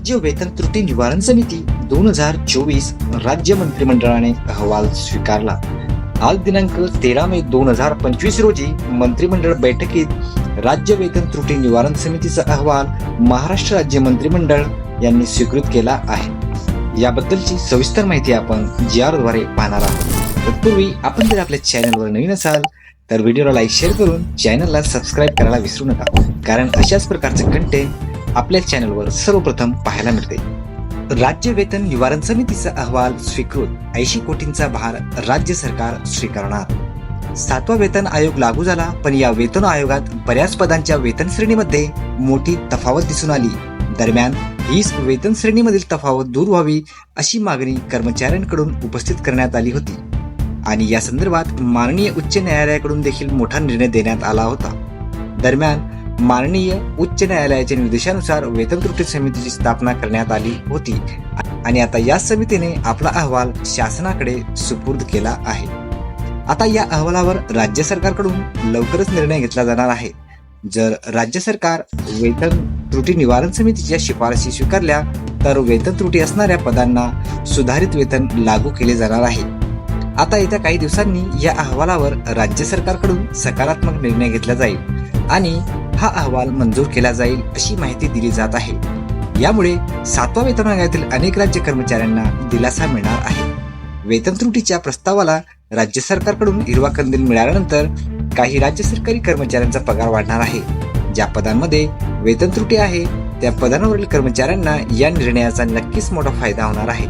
राज्य वेतन त्रुटी निवारण समिती दोन हजार चोवीस राज्य मंत्रिमंडळाने अहवाल स्वीकारला. आज दिनांक तेरा मे दोन हजार पंचवीस रोजी मंत्रिमंडळ बैठकीत राज्य वेतन त्रुटी निवारण समितीचा अहवाल महाराष्ट्र राज्य मंत्रिमंडळ यांनी स्वीकृत केला आहे. याबद्दलची सविस्तर माहिती आपण जी आरद्वारे पाहणार आहोत. तत्पूर्वी आपण जर आपल्या चॅनलवर नवीन असाल तर व्हिडिओला लाईक शेअर करून चॅनलला सबस्क्राईब करायला विसरू नका. कारण अशाच प्रकारचे कंटेंट आपल्या चॅनलवर सर्वप्रथम पाहायला मिळते. राज्य वेतन निवारण समितीचा अहवाल स्वीकृत ऐंशी कोटींचा भार राज्य सरकार स्वीकारणार. सातवा वेतन आयोग लागू झाला पण या वेतन आयोगात बऱ्याच पदांच्या वेतन श्रेणीमध्ये मोठी तफावत दिसून आली. दरम्यान ही वेतन श्रेणीमधील तफावत दूर व्हावी अशी मागणी कर्मचाऱ्यांकडून उपस्थित करण्यात आली होती. आणि या संदर्भात माननीय उच्च न्यायालयाकडून देखील मोठा निर्णय देण्यात आला होता. दरम्यान माननीय उच्च न्यायालयाच्या निर्देशानुसार वेतन त्रुटी समितीची स्थापना करण्यात आली होती. आणि आता या समितीने आपला अहवाल शासनाकडे सुपूर्द केला आहे. आता या अहवालावर राज्य सरकारकडून लवकरच निर्णय घेतला जाणार आहे. जर राज्य सरकार वेतन त्रुटी निवारण समितीच्या शिफारशी स्वीकारल्या तर वेतन त्रुटी असणाऱ्या पदांना सुधारित वेतन लागू केले जाणार आहे. आता येत्या काही दिवसांनी या अहवालावर राज्य सरकारकडून सकारात्मक निर्णय घेतला जाईल. आणि हा अहवाल मंजूर केला जाईल अशी माहिती दिली जात आहे. यामुळे सातवा वेतन आयोगातील अनेक राज्य कर्मचाऱ्यांना दिलासा मिळणार आहे. वेतन त्रुटीच्या प्रस्तावाला राज्य सरकारकडून हिरवा कंदील मिळाल्यानंतर काही राज्य सरकारी कर्मचाऱ्यांचा पगार वाढणार आहे. ज्या पदांमध्ये वेतन त्रुटी आहे त्या पदांवरील कर्मचाऱ्यांना या निर्णयाचा नक्कीच मोठा फायदा होणार आहे.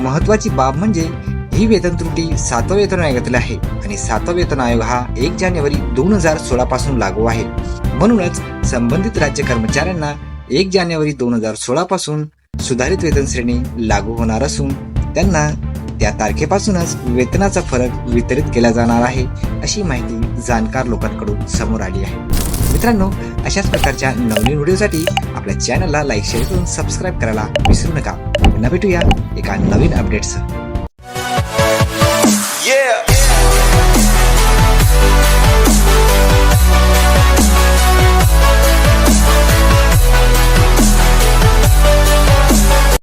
महत्वाची बाब म्हणजे ही वेतन त्रुटी सातवा वेतन आयोगातील आहे आणि सातवा वेतन आयोग हा एक जानेवारी दोन हजार सोळा पासून लागू आहे. म्हणूनच संबंधित राज्य कर्मचाऱ्यांना एक जानेवारी दोन हजार सोळा पासून सुधारित वेतन श्रेणी लागू होणार असून त्यांना त्या तारखेपासूनच वेतनाचा फरक वितरित केला जाणार आहे अशी माहिती जाणकार लोकांकडून समोर आली आहे. मित्रांनो अशाच प्रकारच्या नवीन व्हिडिओसाठी आपल्या चॅनलला लाईक शेअर करून सबस्क्राईब करायला विसरू नका. पुन्हा भेटूया एका नवीन अपडेटसह